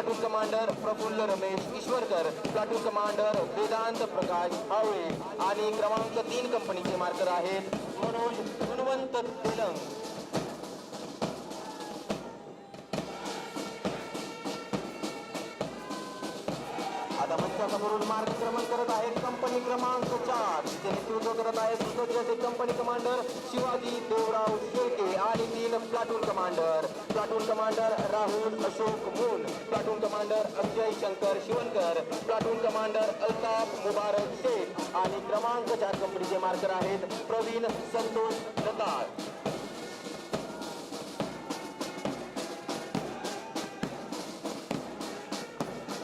Platoon commander Praful Ramesh Ishwarkar platoon commander Vedant Prakash Awale आणि क्रमांक तीन कंपनीचे मार्कर आहेत मनोज गुणवंत तेलंग. मंचासमोरून मार्गक्रमण करत आहेत कंपनी क्रमांक चार. तिचे नेतृत्व करत आहेत सुसज्ज कंपनी कमांडर शिवाजी देवराव शेळके आणि तीन platoon commander platoon commander Rahul, Ashok Moon platoon commander Akshay Shankar, Shivankar. Platoon commander Altaf Mubarak Shaikh. आणि क्रमांक चार कंपनीचे मार्कर आहेत प्रवीण, संतोष दत्ताळ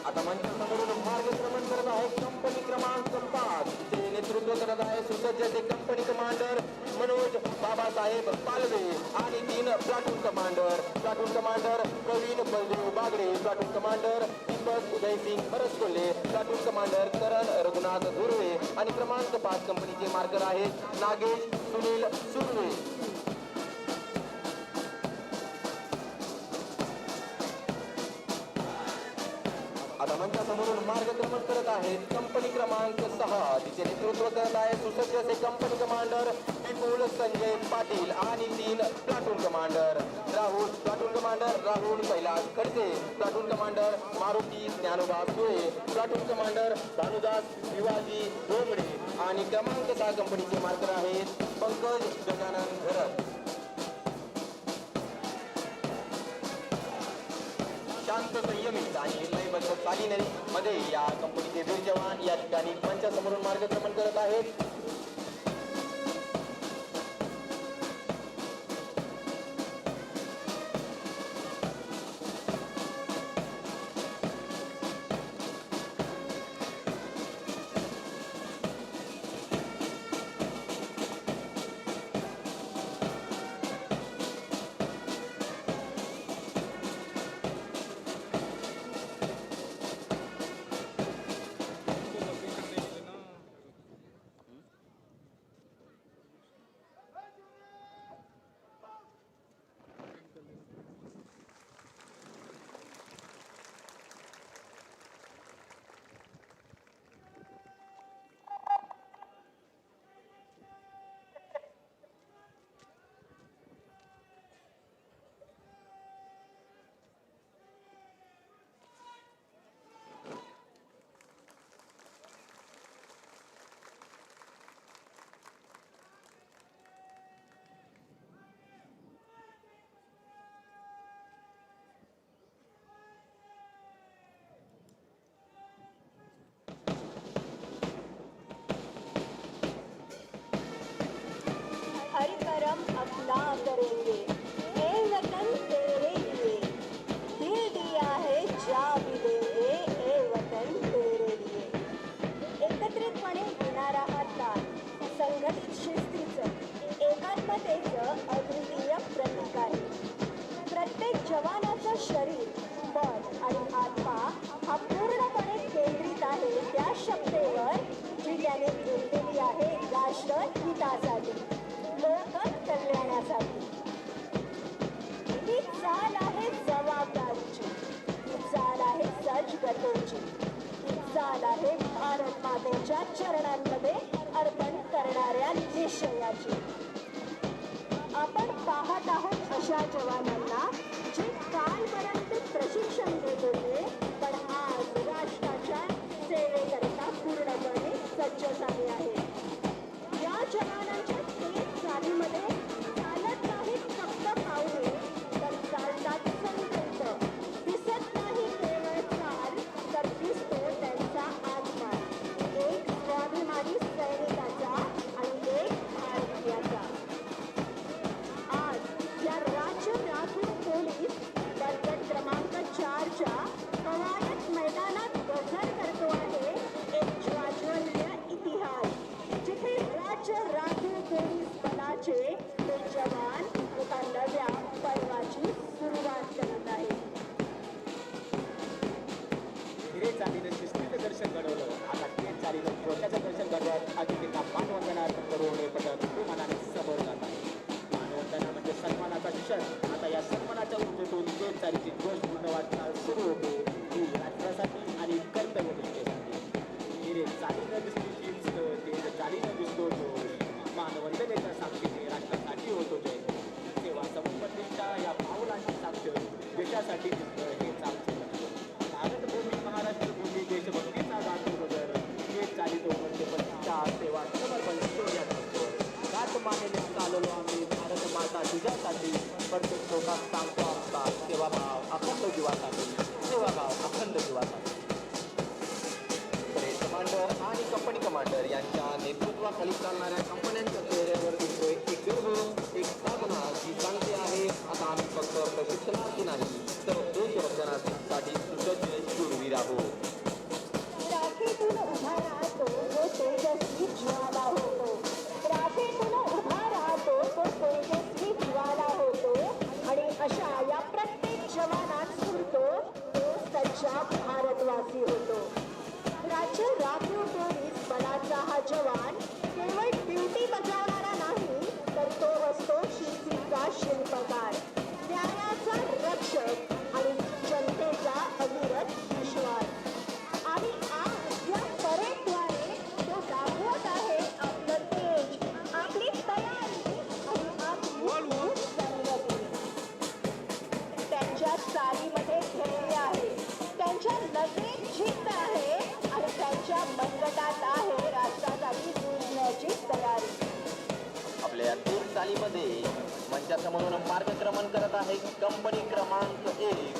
आता मंचासमोरून मार्गक्रमण करत आहे कंपनी क्रमांक पाच. ते नेतृत्व करत आहे सुसज्ज कंपनी कमांडर मनोज बाबासाहेब पालवे आणि तीन platoon commander platoon commander Pravin Baldev Bagde platoon commander Deepak Udaysingh Paraskolhe platoon commander Karan Raghunath Dhurve आणि क्रमांक पाच कंपनीचे मार्कर आहेत नागेश सुनील सुर्वे. सहा तिचे नेतृत्व करत आहे सुसज्ज असे कंपनी कमांडर विपुल संजय पाटील आणि तीन platoon commander Rahul platoon commander Rahul Kailas Khadse. Platoon commander Maruti Dnyanoba Sule. Platoon commander Bhanudas Shivaji Dongde आणि क्रमांक सहा कंपनीचे मार्कर आहेत पंकज गजानन घरत. शांत संयमित आणि निर्णयबद्ध चालीने मध्ये या कंपनीचे वीर जवान या ठिकाणी मंचासमोरून मार्गक्रमण करत आहेत. शयाची आपण पाहत आहोत अशा जवान मध्ये मंचासमोरून मार्गक्रमण करत आहे कंपनी क्रमांक एक.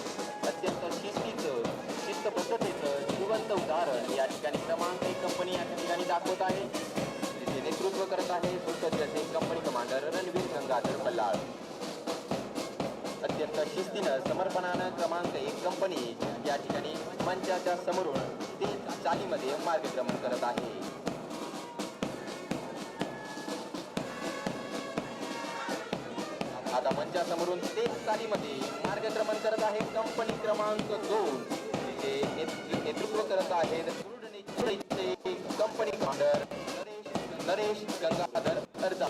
अत्यंत शिस्तीचं शिस्तबद्धतेचं जिवंत उदाहरण. या ठिकाणी क्रमांक एक कंपनी या ठिकाणी दाखवत आहे. तिथे नेतृत्व करत आहे सुसज्ज कंपनी कमांडर रणवीर गंगाधर बल्लाळ अत्यंत शिस्तीनं समर्पणानं क्रमांक एक कंपनी या ठिकाणी मंचाच्या समोरून ते चालीमध्ये मार्गक्रमण करत आहे. आता मंचासमोरून तेच चालीमध्ये मार्गक्रमण करत आहे कंपनी क्रमांक दोन. तिथे नेतृत्व करत आहेत कंपनी कमांडर नरेश नरेश गंगाधर अर्जा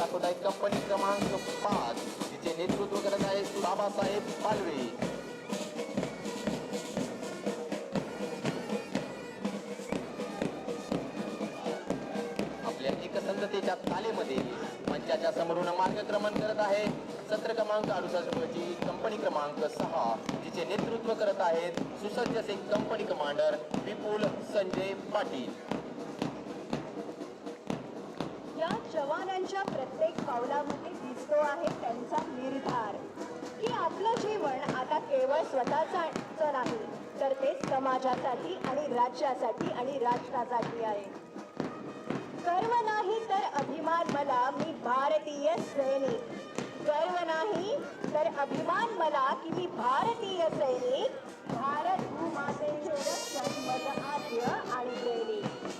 करून दाखवत आहे. कंपनी क्रमांक पाच. तिचे नेतृत्व करत आहे बाबासाहेब पालवे. आपल्या एकसंधतेच्या तालेमध्ये मंचाच्या समोरून मार्गक्रमण करत आहे. सत्र क्रमांक अडुसष्ट कंपनी क्रमांक सहा. जिचे नेतृत्व करत आहेत सुसज्ज सिंग कंपनी कमांडर विपुल संजय पाटील. त्यांच्या प्रत्येक पावलामध्ये दिसतो आहे त्यांचा निर्धार. की आपलं जीवन आता केवळ स्वतःचं नाही तर ते समाजासाठी आणि राज्यासाठी आणि राष्ट्रासाठी आहे. गर्व नाही तर अभिमान मला मी भारतीय सैनिक. गर्व नाही तर अभिमान मला की मी भारतीय सैनिक. भारत भूमातेचे रक्षक मग आद्य आणि प्रेरित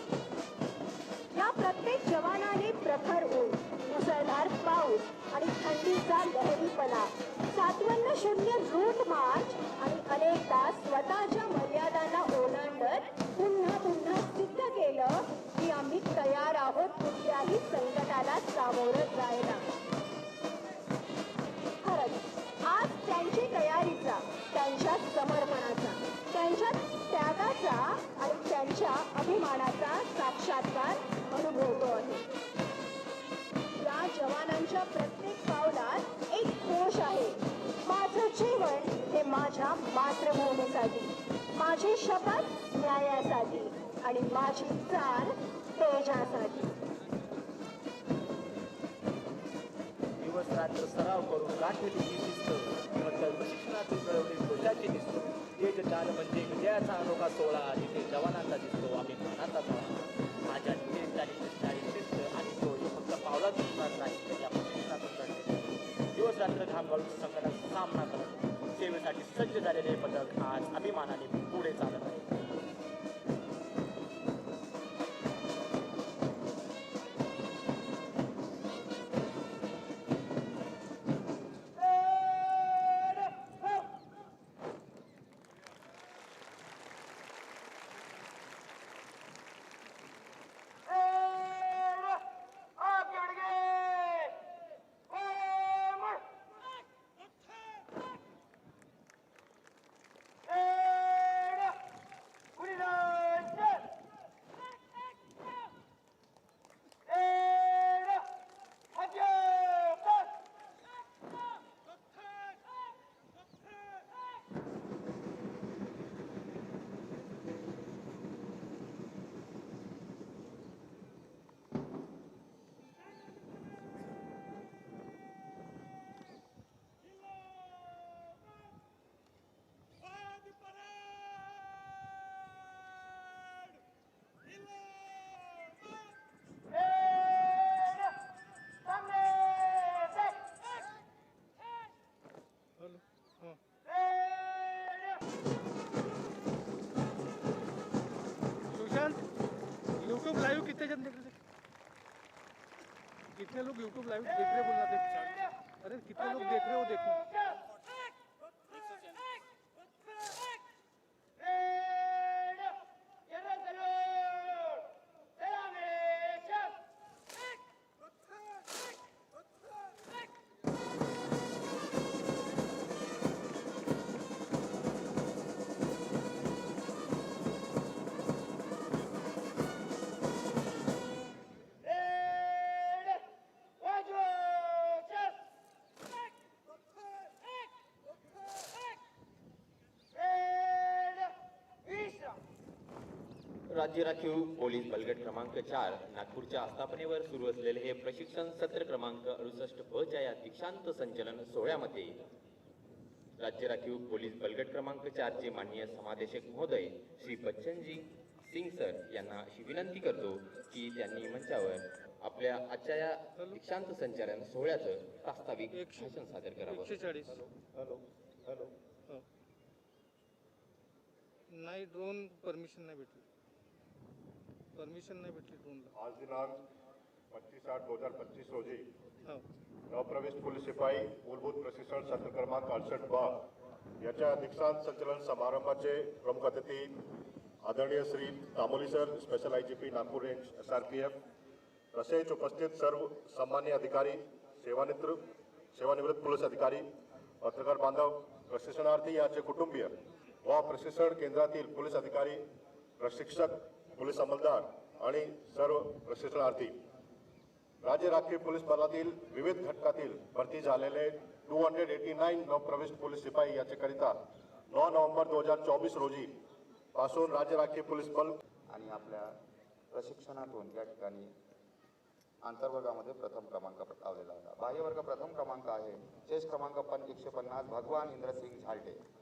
या प्रत्येक जवानाने आणि थंडीचा लहरीपणा. सातवन्न शून्य रूट मार्च. आणि अनेकदा स्वतःच्या मर्यादांना ओलांडत पुन्हा पुन्हा सिद्ध केलं की आम्ही तयार आहोत कुठल्याही संकटाला सामोरं जायला. खरंच आज त्यांची तयारीचा त्यांच्या समर्पणाचा त्यांच्या त्यागाचा आणि त्यांच्या अभिमानाचा साक्षात्कार अनुभवतो आहे या जवानांच्या माझ्या मातृभूमीसाठी माझी शपथ न्यायासाठी आणि माझी चाल तेजासाठी. दिवस रात्र सराव करून गाठलेली ही शिस्त नंतर प्रशिक्षणातून कळवली स्वतःची दिसतो. तेज चाल म्हणजे विजयाचा अनोखा सोहळा जिथे जवानांचा दिसतो आम्ही मनाचा सोहळा. सेवेसाठी सज्ज झालेले स्टेशन देख रहे कितने लोग यूट्यूब लाइव देख रहे बोलना देख अरे कितने लोग देख रहे हो देखना। राज्य राखीव पोलीस बलगट क्रमांक चार नागपूरच्या आस्थापनेवर सुरू असलेले हे प्रशिक्षण सत्र क्रमांक अडुसष्ट ब च्या या दीक्षांत संचलन सोहळ्यामध्ये. राज्य राखीव पोलीस बलगट क्रमांक चारचे माननीय समादेशक महोदय श्री बच्चनजी सिंग सर यांना अशी विनंती करतो की त्यांनी मंचावर आपल्या आजच्या या दीक्षांत संचलन सोहळ्याचं प्रास्ताविक भाषण सादर करावं. हो. नाही ड्रोन परमिशन नाही भेटली. परमिशन नाही भेटली ड्रोनला आज दिनांक पच्चीस आठ दोन हजार पच्चीस रोजी हो. नवप्रवेश पोलीस शिपाई मूलभूत प्रशिक्षण सत्र क्रमांक अडसष्ट ब याच्या दीक्षांत संचलन समारंभाचे प्रमुख अतिथी आदरणीय Shri Tamoli sir special I G P Nagpur range S R P F तसेच उपस्थित सर्व सन्मान्य अधिकारी सेवानिवृत्त सेवानिवृत्त पोलीस अधिकारी पत्रकार बांधव प्रशिक्षणार्थी याचे कुटुंबीय व प्रशिक्षण केंद्रातील पोलीस अधिकारी प्रशिक्षक पोलीस अंमलदार आणि सर्व प्रशिक्षणार्थी. राज्य राखीव पोलीस बलातील विविध घटकातील भरती झालेले टू हंड्रेड एटी नाईन नवप्रविष्ट पोलीस शिपाई याच्याकरिता नऊ नोव्हेंबर दोन हजार चोवीस रोजी पासून राज्य राखीव पोलीस बल आणि आपल्या प्रशिक्षणातून या ठिकाणी आंतरवर्गामध्ये प्रथम क्रमांक पटकावलेला होता. बाह्यवर्ग प्रथम क्रमांक आहे. शेष क्रमांक पण एकशे पन्नास. भगवान इंद्रसिंग झालटे.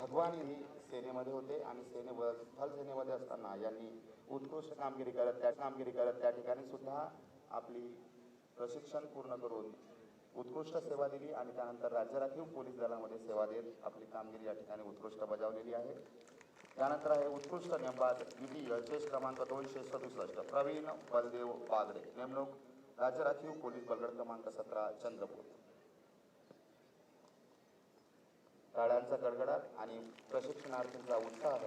भगवान ही सेनेमध्ये होते आणि सेनेवर स्थल सेनेमध्ये असताना यांनी उत्कृष्ट कामगिरी करत त्या कामगिरी करत त्या ठिकाणी सुद्धा आपली प्रशिक्षण पूर्ण करून उत्कृष्ट सेवा दिली आणि त्यानंतर राज्य राखीव पोलीस दलामध्ये सेवा देत आपली कामगिरी या ठिकाणी उत्कृष्ट बजावलेली आहे. त्यानंतर आहे उत्कृष्ट नेमबाज द्वितीय चेस क्रमांक दोनशे सदुसष्ट प्रवीण बलदेव बागडे नेमणूक राज्य राखीव पोलीस बलगड क्रमांक सतरा चंद्रपूर. टाळ्यांचा गडगडाट आणि प्रशिक्षणार्थींचा उत्साह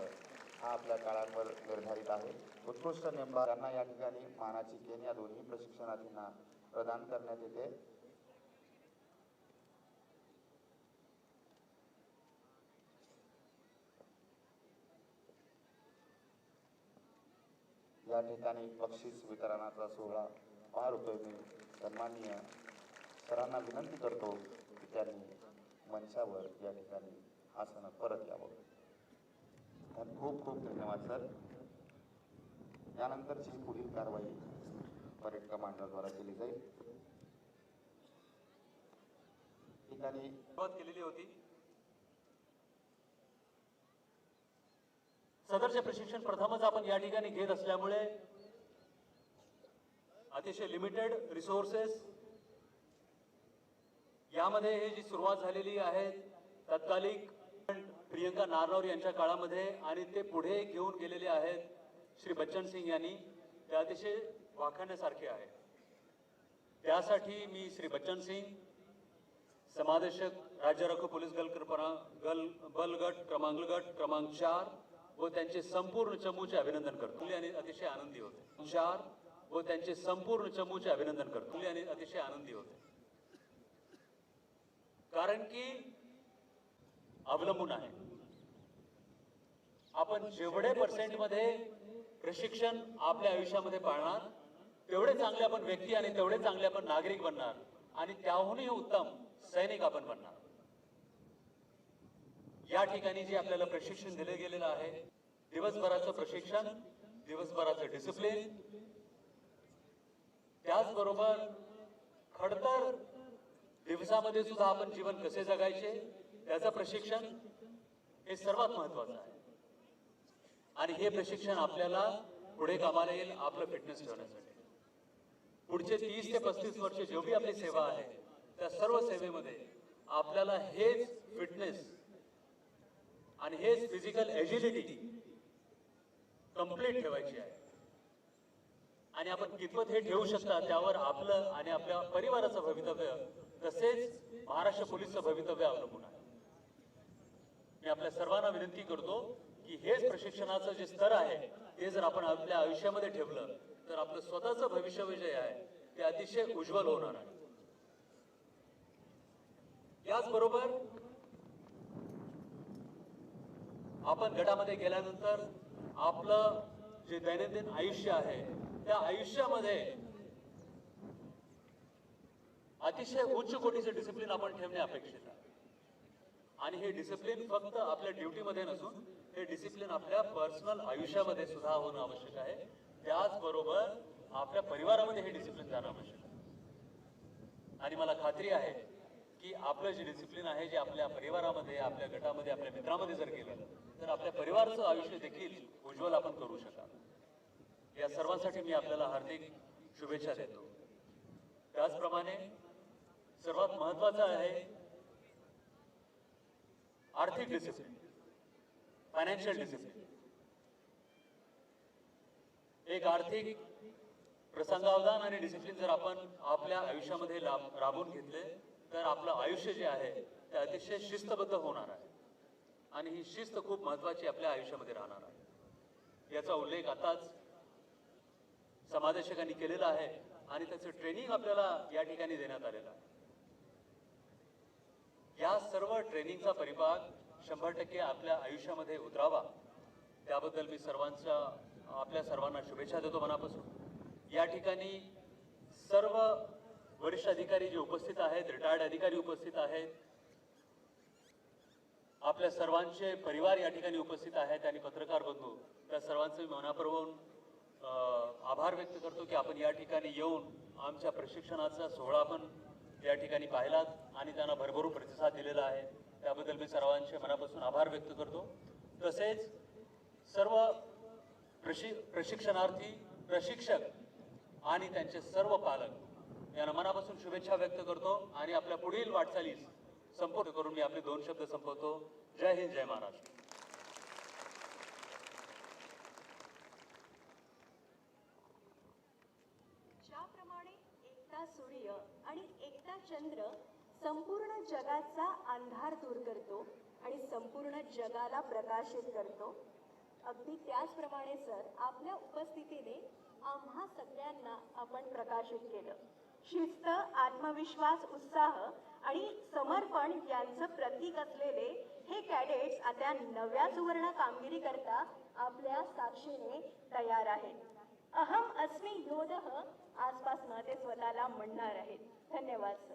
हा आपल्या काळांवर निर्धारित आहे. उत्कृष्ट नेमबाजांना या ठिकाणी मानाची केन या दोन्ही प्रशिक्षणार्थींना प्रदान करण्यात येते. या ठिकाणी बक्षीस वितरणाचा सोहळा पार होतोय मी सन्माननीय सरांना विनंती करतो की त्यांनी मंचावर या ठिकाणी आसनं परत यावं. तर खूप खूप धन्यवाद सर. यानंतरची पुढील कारवाई परेड कमांडरद्वारा केली जाईल. ठिकाणी केलेली होती. सदरचे प्रशिक्षण प्रथमच आपण या ठिकाणी घेत असल्यामुळे अतिशय लिमिटेड रिसोर्सेस यामध्ये हे जी सुरुवात झालेली आहे तत्कालिक प्रियंका नारनौर यांच्या काळामध्ये आणि ते पुढे घेऊन गेलेले आहेत श्री बच्चन सिंग यांनी ते अतिशय वाखाण्यासारखे आहे. त्यासाठी मी श्री बच्चन सिंग समादेशक राज्य राखीव पोलीस गल गल बल गट क्रमांक गट क्रमांक चार व त्यांचे संपूर्ण चमूचे अभिनंदन करतो. आणि अतिशय आनंदी होते. चार व त्यांचे संपूर्ण चमूचे अभिनंदन करतो. आणि अतिशय आनंदी होते. कारण की अवलंबून आहे. आपण जेवढे पर्सेंटमध्ये प्रशिक्षण आपल्या आयुष्यामध्ये पाळणार तेवढे चांगले आपण व्यक्ती आणि तेवढे चांगले आपण नागरिक बनणार आणि त्याहूनही उत्तम सैनिक आपण बनणार. या ठिकाणी जे आपल्याला प्रशिक्षण दिले गेलेलं आहे दिवसभराचं प्रशिक्षण दिवसभराचं डिसिप्लिन त्याचबरोबर खडतर दिवसामध्ये सुद्धा आपण जीवन कसे जगायचे त्याचं प्रशिक्षण हे सर्वात महत्वाचं आहे. आणि हे प्रशिक्षण आपल्याला पुढे कामाला येईल आपलं फिटनेस ठेवण्यासाठी. पुढचे तीस ते पस्तीस वर्ष जेवढी आपली सेवा आहे त्या सर्व सेवेमध्ये आपल्याला हेच फिटनेस आणि हेच फिजिकल एजिलिटी कंप्लीट ठेवायची आहे. आणि आपण कितपत हे ठेवू शकता त्यावर आपलं आणि आपल्या परिवाराचं भवितव्य तसेच महाराष्ट्र पोलीसचं भवितव्य अवलंबून आहे. मी आपल्या सर्वांना विनंती करतो की हेच प्रशिक्षणाचं जे स्तर आहे ते जर आपण आपल्या आयुष्यामध्ये ठेवलं तर आपलं स्वतःचं भविष्य जे आहे ते अतिशय उज्ज्वल होणार आहे. याचबरोबर आपण गटामध्ये गेल्यानंतर आपलं जे दैनंदिन आयुष्य आहे त्या आयुष्यामध्ये अतिशय उच्च कोटीचं डिसिप्लिन आपण ठेवणे अपेक्षित आहे. आणि हे डिसिप्लिन फक्त आपल्या ड्युटीमध्ये नसून हे डिसिप्लिन आपल्या पर्सनल आयुष्यामध्ये सुद्धा होणं आवश्यक आहे. त्याचबरोबर आपल्या परिवारामध्ये हे डिसिप्लिन जाणं आवश्यक आहे. आणि मला खात्री आहे की आपलं जे डिसिप्लिन आहे जे आपल्या परिवारामध्ये आपल्या गटामध्ये आपल्या मित्रामध्ये जर केलं तर आपल्या परिवाराचं आयुष्य देखील उज्ज्वल आपण करू शकाल. या सर्वांसाठी मी आपल्याला हार्दिक शुभेच्छा देतो. त्याचप्रमाणे सर्वात महत्वाचं आहे आर्थिक डिसिप्लिन फायनान्शियल डिसिप्लिन एक आर्थिक प्रसंगावधान आणि डिसिप्लिन जर आपण आपल्या आयुष्यामध्ये लाभ- घेतले तर आपलं आयुष्य जे आहे ते अतिशय शिस्तबद्ध होणार आहे. आणि ही शिस्त खूप महत्वाची आपल्या आयुष्यामध्ये राहणार आहे. याचा उल्लेख आताच समादेशकांनी केलेला आहे आणि त्याचं ट्रेनिंग आपल्याला या ठिकाणी देण्यात आलेलं आहे. या सर्व ट्रेनिंगचा परिपाक शंभर टक्के आपल्या आयुष्यामध्ये उतरावा. त्याबद्दल मी सर्वांच्या आपल्या सर्वांना शुभेच्छा देतो मनापासून. या ठिकाणी सर्व वरिष्ठ अधिकारी जे उपस्थित आहेत रिटायर्ड अधिकारी उपस्थित आहेत आपल्या सर्वांचे परिवार या ठिकाणी उपस्थित आहेत आणि पत्रकार बंधू त्या सर्वांचे मी मनापासून आभार व्यक्त करतो की आपण या ठिकाणी येऊन आमच्या प्रशिक्षणाचा सोहळा आपण या ठिकाणी पाहिलात आणि त्यांना भरभरून प्रतिसाद दिलेला आहे. त्याबद्दल मी सर्वांचे मनापासून आभार व्यक्त करतो. तसेच सर्व प्रशि प्रशिक्षणार्थी प्रशिक्षक आणि त्यांचे सर्व पालक यांना मनापासून शुभेच्छा व्यक्त करतो आणि आपल्या पुढील वाटचालीस संपूर्ण करून मी आपले दोन शब्द संपवतो. जय हिंद जय महाराष्ट्र. एकता सूर्य आणि एकता चंद्र संपूर्ण जगाचा अंधार दूर करतो आणि संपूर्ण जगाला प्रकाशित करतो. अगदी त्याचप्रमाणे सर आपल्या उपस्थितीने आम्हा सगळ्यांना आपण प्रकाशित केलं. शिस्त आत्मविश्वास उत्साह आणि समर्पण यांचं प्रतीक असलेले हे कॅडेट्स आता नव्या सुवर्ण कामगिरी करता आपल्या साक्षीने तयार आहेत. अहम अस्मी योधः आजपासनं ते स्वतःला म्हणणार आहेत. धन्यवाद सर.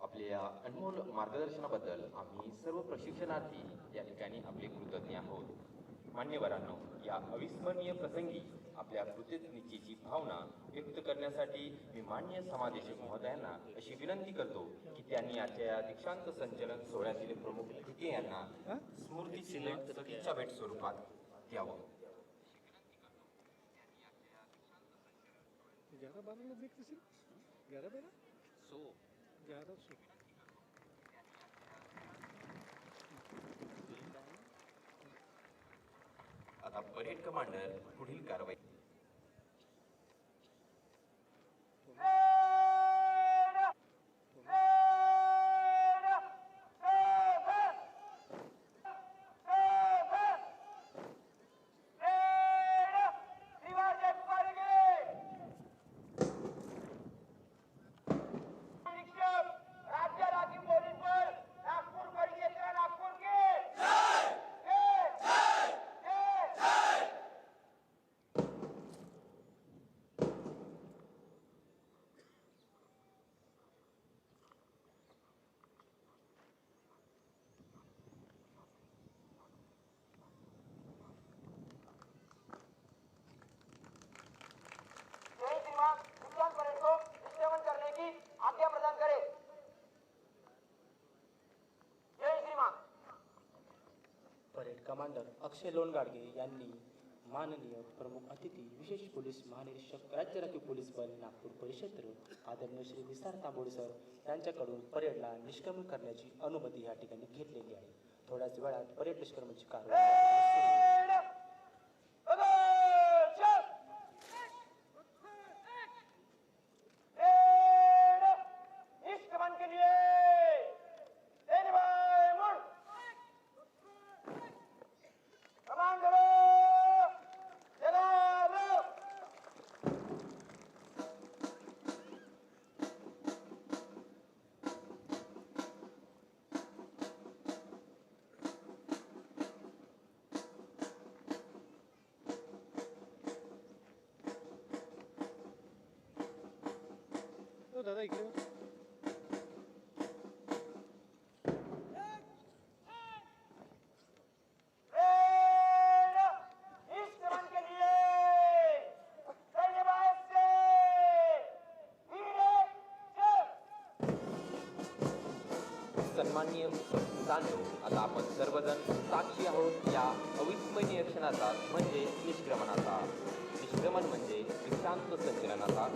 आपल्या या अनमोल मार्गदर्शनाबद्दल आम्ही सर्व प्रशिक्षणार्थी या ठिकाणी आपले कृतज्ञ आहोत. मान्यवरांनो या अविस्मरणीय प्रसंगी आपल्या कृतज्ञतेची भावना व्यक्त करण्यासाठी मी मान्य समादेशक महोदयांना अशी विनंती करतो की त्यांनी आजच्या या दीक्षांत संचलन सोहळ्यातील प्रमुख अतिथी यांना स्मृतीचिन्ह सतीच्या भेट स्वरूपात द्यावं. ग्यारह बारह लोग देखते थे ग्यारह बारह? सो। ग्यारह सौ। आता परेड कमांडर पुढील कारवाई राज्य राखीव पोलीस बल नागपूर परिक्षेत्र नागपूर के जय श्री मां उद्यान परेड को विश्रमण करने की आज्ञा प्रदान करें जय श्री मां परेड कमांडर अक्षय लोणगाडगे यांनी माननीय प्रमुख अतिथी विशेष पोलीस महानिरीक्षक राज्य राखीव पोलीस बल नागपूर परिक्षेत्र आदरणीय श्री निसार तांबोळे सर यांच्याकडून परेडला निष्क्रमण करण्याची अनुमती या ठिकाणी घेतलेली आहे. थोड्याच वेळात परेड निष्क्रमणची कारवाई या ठिकाणी सुरू होईल. हो दादा इकडे हो. सन्माननीय मित्रांनो आता आपण सर्वजण साक्षी आहोत या अविस्मरणीय क्षणाचा म्हणजे निष्क्रमणाचा. निष्क्रमण म्हणजे विश्रांत संचलनाचा.